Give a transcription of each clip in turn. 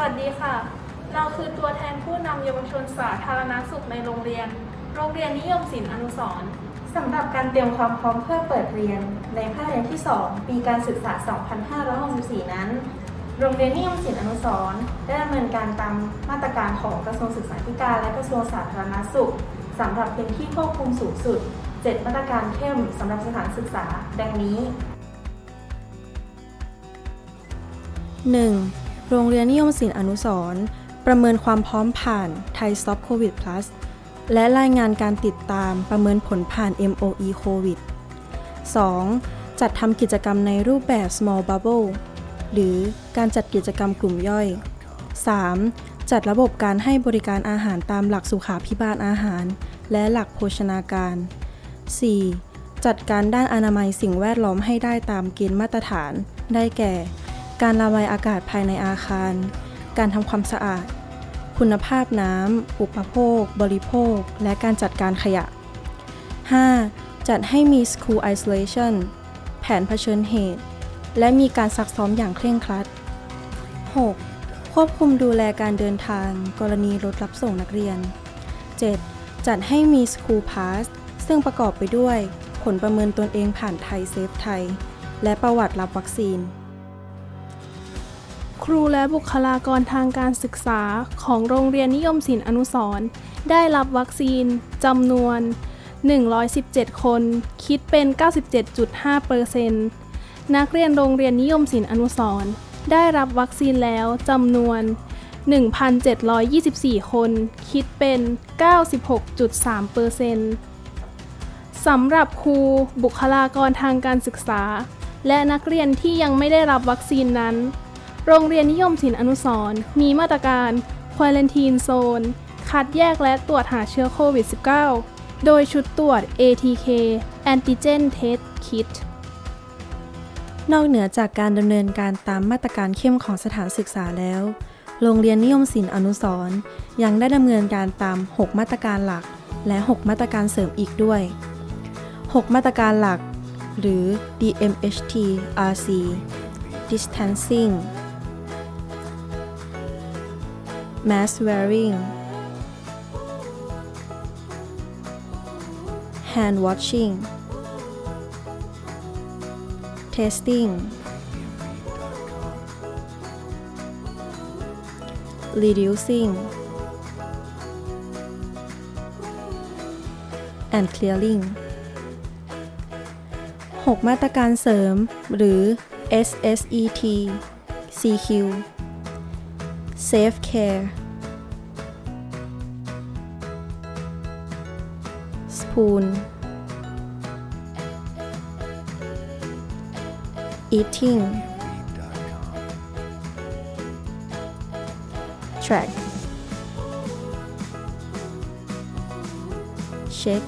วัสดีค่ะ เราคือตัวแทนผู้นำเยาวชนสาธารณสุขในโรงเรียน โรงเรียนนิยมศิลป์อนุสรณ์สำหรับการเตรียมความพร้อมเพื่อเปิดเรียน ในภาคเรียนที่ 2 ปีการศึกษา 2564 นั้น โรงเรียนนิยมศิลป์อนุสรณ์ได้ดำเนินการตามมาตรการของกระทรวงศึกษาธิการและกระทรวงสาธารณสุขสำหรับเป็นที่ควบคุมสูงสุด 7 มาตรการเข้มสำหรับสถานศึกษา ดังนี้ 1. โรงเรียนนิยมศิลป์อนุสร์ประเมินความพร้อมผ่านไทย Stop COVID Plus และรายงานการติดตามประเมินผลผ่าน MOE COVID 2. จัดทำกิจกรรมในรูปแบบ Small Bubble หรือการจัดกิจกรรมกลุ่มย่อย 3. จัดระบบการให้บริการอาหารตามหลักสุขาพิบาลอาหาร และหลักโภชนาการ 4. จัดการด้านอนามัยสิ่งแวดล้อมให้ได้ตามเกณฑ์มาตรฐาน ได้แก่ การระบายอากาศภายในอาคาร การทำความสะอาด คุณภาพน้ำ อุปโภค บริโภค และการจัดการขยะ 5. จัดให้มี School Isolation แผนเผชิญเหตุ และมีการซักซ้อมอย่างเคร่งครัด 6. ควบคุมดูแลการเดินทาง กรณีรถรับส่งนักเรียน 7. จัดให้มี School Pass ซึ่งประกอบไปด้วย ผลประเมินตนเองผ่านไทยเซฟไทย และประวัติรับวัคซีน ครูและบุคลากรทางการศึกษาของโรงเรียนนิยมศิลป์อนุสรได้รับวัคซีนจำนวน 117 คน คิดเป็น 97.5%นักเรียนโรงเรียนนิยมศิลป์อนุสรได้รับวัคซีนแล้วจำนวน 1,724 คน คิดเป็น 96.3%สำหรับครูบุคลากรทางการศึกษา และนักเรียนที่ยังไม่ได้รับวัคซีนนั้น โรงเรียนนิยมศิลป์อนุสรณ์มีมาตรการ Quarantine Zone คัดแยกและตรวจหาเชื้อโควิด -19 โดยชุดตรวจ ATK Antigen Test Kit นอกเหนือจากการดำเนินการตามมาตรการเข้มของสถานศึกษาแล้ว โรงเรียนนิยมศิลป์อนุสรณ์ยังได้ดำเนินการตาม 6 มาตรการหลัก และ 6 มาตรการเสริมอีกด้วย 6 มาตรการหลัก หรือ DMHT RC Distancing Mask wearing Hand washing Testing Reducing and Clearing 6 มาตรการเสริมหรือ SSET CQ Safe Care. Spoon. Eating. Track. Shake.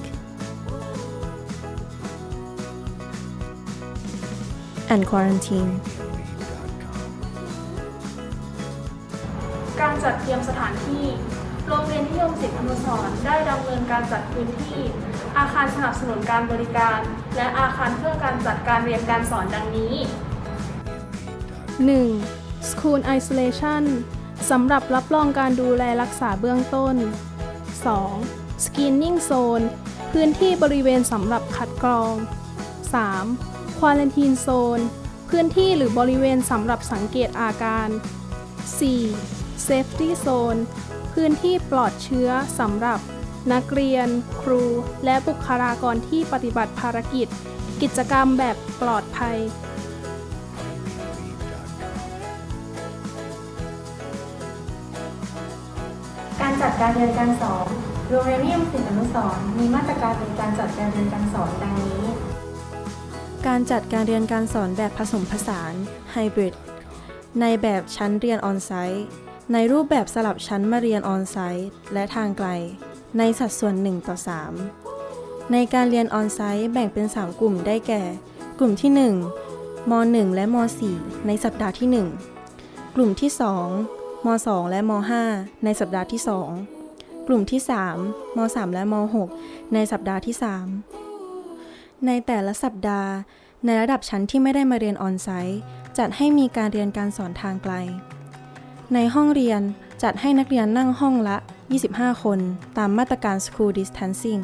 And Quarantine จัดเตรียมสถานที่ โรงเรียนนิยมศิลป์อนุสรได้ดำเนินการจัดพื้นที่ อาคารสนับสนุนการบริการ และอาคารเพื่อการจัดการเรียนการสอนดังนี้ 1. School Isolation สำหรับรับรองการดูแลรักษาเบื้องต้น 2. Screening Zone พื้นที่บริเวณสำหรับคัดกรอง 3. Quarantine Zone พื้นที่หรือบริเวณสำหรับสังเกตอาการ 4. Safety Zone พื้นที่ปลอดเชื้อสำหรับ นักเรียน ครู และบุคลากรที่ปฏิบัติภารกิจ กิจกรรมแบบปลอดภัย การจัดการเรียนการสอนโรงเรียนนิยมศิลป์อนุสรณ์มีมาตรการในการจัดการเรียนการสอนดังนี้ การจัดการเรียนการสอนแบบผสมผสานไฮบริดในแบบชั้นเรียนออนไซต์ ในรูปแบบสลับชั้นมาเรียนออนไซต์และทางไกล ในสัดส่วน 1 ต่อ 3 ในการเรียนออนไซต์แบ่งเป็น 3 กลุ่มได้แก่ กลุ่มที่ 1ม1และม4ในสัปดาห์ที่ 1 กลุ่มที่ 2ม2และม5ในสัปดาห์ที่ 2 กลุ่มที่ 3ม3และม6ในสัปดาห์ที่ 3 ในแต่ละสัปดาห์ ในระดับชั้นที่ไม่ได้มาเรียนออนไซต์จัดให้มีการเรียนการสอนทางไกล ในห้องเรียนจัดให้นักเรียนนั่งห้องละ 25 คน ตามมาตรการ School Distancing